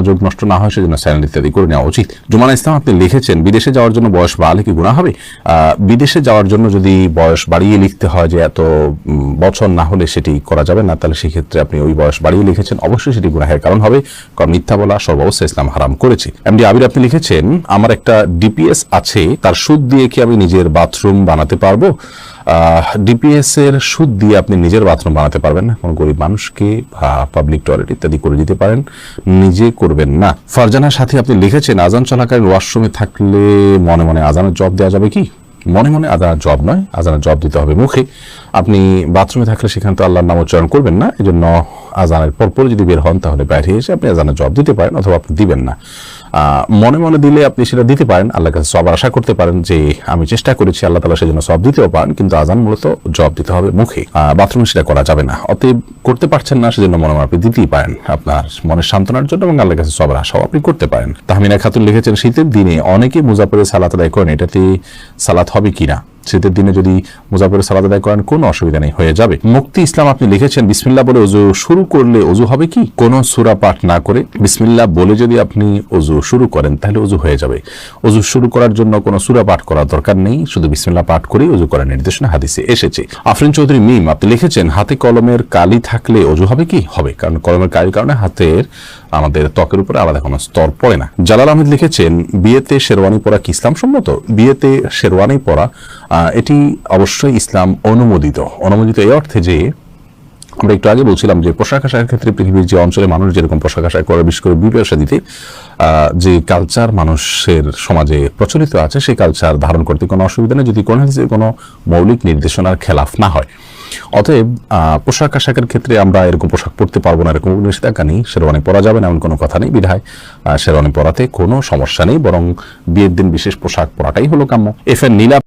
মনোযোগ নষ্ট না হয়, সেজন্য চ্যানেল ইত্যাদি করে নেওয়া উচিত। জুমানা ইসলাম আপনি লিখেছেন, বিদেশে যাওয়ার জন্য বয়স বাড়ালে কি গুণা হবে? বিদেশে যাওয়ার জন্য যদি বয়স বাড়িয়ে লিখতে হয় যে এত বছর না হলে সেটি করা যাবে না, তাহলে সেক্ষেত্রে আপনি ওই বয়স বাড়িয়ে লিখেছেন, অবশ্যই সেটি গুনাহের কারণ হবে, কারণ মিথ্যা বলা সর্বাবস্থা ইসলাম হারাম করেছে। এমডি আবির আপনি লিখেছেন, আমার একটা ডিপিএস আছে, তার সুদ দিয়ে কি আমি নিজের বাথরুম বানাতে পারব? ডিপিএস এর সুদ দিয়ে আপনি নিজের বাথরুম বানাতে পারবেন না। কোনো গরিব মানুষকে পাবলিক টয়লেট ইত্যাদি করে দিতে পারেন। নিজে করবেন না। ফারজানার সাথে আপনি লিখেছেন, আজান চলাকালীন ওয়াশরুমে থাকলে মনে মনে আজানের জব দেওয়া যাবে কি? মনে মনে আজানের জব নয়, আজানের জব দিতে হবে মুখে। আপনি বাথরুমে থাকলে সেখানে তো আল্লাহর নাম উচ্চারণ করবেন না এই জন্য আজানের পরপর যদি বের হন তাহলে বাইরে এসে আপনি আজানের জব দিতে পারেন অথবা আপনি দিবেন না। মনে মনে দিলে আপনি সেটা দিতে পারেন আল্লাহ কাছে সব আশা করতে পারেন যে আমি চেষ্টা করেছি, আল্লাহ তালা সেজন্য সব দিতেও পারেন কিন্তু আজান মূলত জব দিতে হবে মুখে। বাথরুমে সেটা করা যাবে না। অতএব করতে পারছেন না, সেজন্য মনে মনে আপনি দিতেই পারেন। আপনার মনের সান্ত্বনার জন্য এবং আল্লাহ কাছে সবার আশাও আপনি করতে পারেন। তাহমিনা খাতুন লিখেছেন, শীতের দিনে অনেকে মুজাফরে সালাত আদায় করেন, এটাতে সালাত হবে কিনা? শীতের দিনে যদি মুজাফরে সালাত আদায় করেন, কোনো অসুবিধা নেই, হয়ে যাবে। মুক্তি ইসলাম আপনি লিখেছেন, বিসমিল্লাহ বলে অজু শুরু করলে অজু হবে কি? কোনো সুরা পাঠ না করে বিসমিল্লাহ বলে যদি আপনি অজু শুরু করেন, তাহলে অজু হয়ে যাবে। অজু শুরু করার জন্য কোনো সুরা পাঠ করার দরকার নেই, শুধু বিসমিল্লা পাঠ করেই অজু করার নির্দেশনা হাদিসে এসেছে। আফরিন চৌধুরী মিম, আপনি লিখেছেন, হাতে কলমের কালি থাকলে অজু হবে কি? হবে, কারণ কলমের কালির কারণে হাতের, আমাদের ত্বকের উপরে আলাদা কোনো স্তর পড়ে না। জালাল আহমেদ লিখেছেন, বিয়েতে শেরওয়ানি পরা কি ইসলাম সম্মত বিয়েতে শেরওয়ানি পরা এটি অবশ্যই ইসলাম অনুমোদিত। অনুমোদিত এই অর্থে যে, আমরা একটু আগে বলছিলাম যে পোশাক আশাকের ক্ষেত্রে পৃথিবীর যে অঞ্চলে মানুষ যেরকম পোশাক আশাক করে বিশেষ করে বিবাহ দিতে যে কালচার মানুষের সমাজে প্রচলিত আছে, সেই কালচার ধারণ করতে কোনো অসুবিধা নেই যদি কোনো কোনো মৌলিক নির্দেশনার খেলাফ না হয়। অতএব পোশাক আশাকের ক্ষেত্রে আমরা এরকম পোশাক পরতে পারব না, এরকম নিষেধাজ্ঞা নেই, শেরওয়ানি পরা যাবে না, এমন কোনো কথা নেই বিধায়। শেরওয়ানি পরাতে কোনো সমস্যা নেই, বরং বিয়ের দিন বিশেষ পোশাক পরাটাই হলো কাম্য। এফ এর নীলা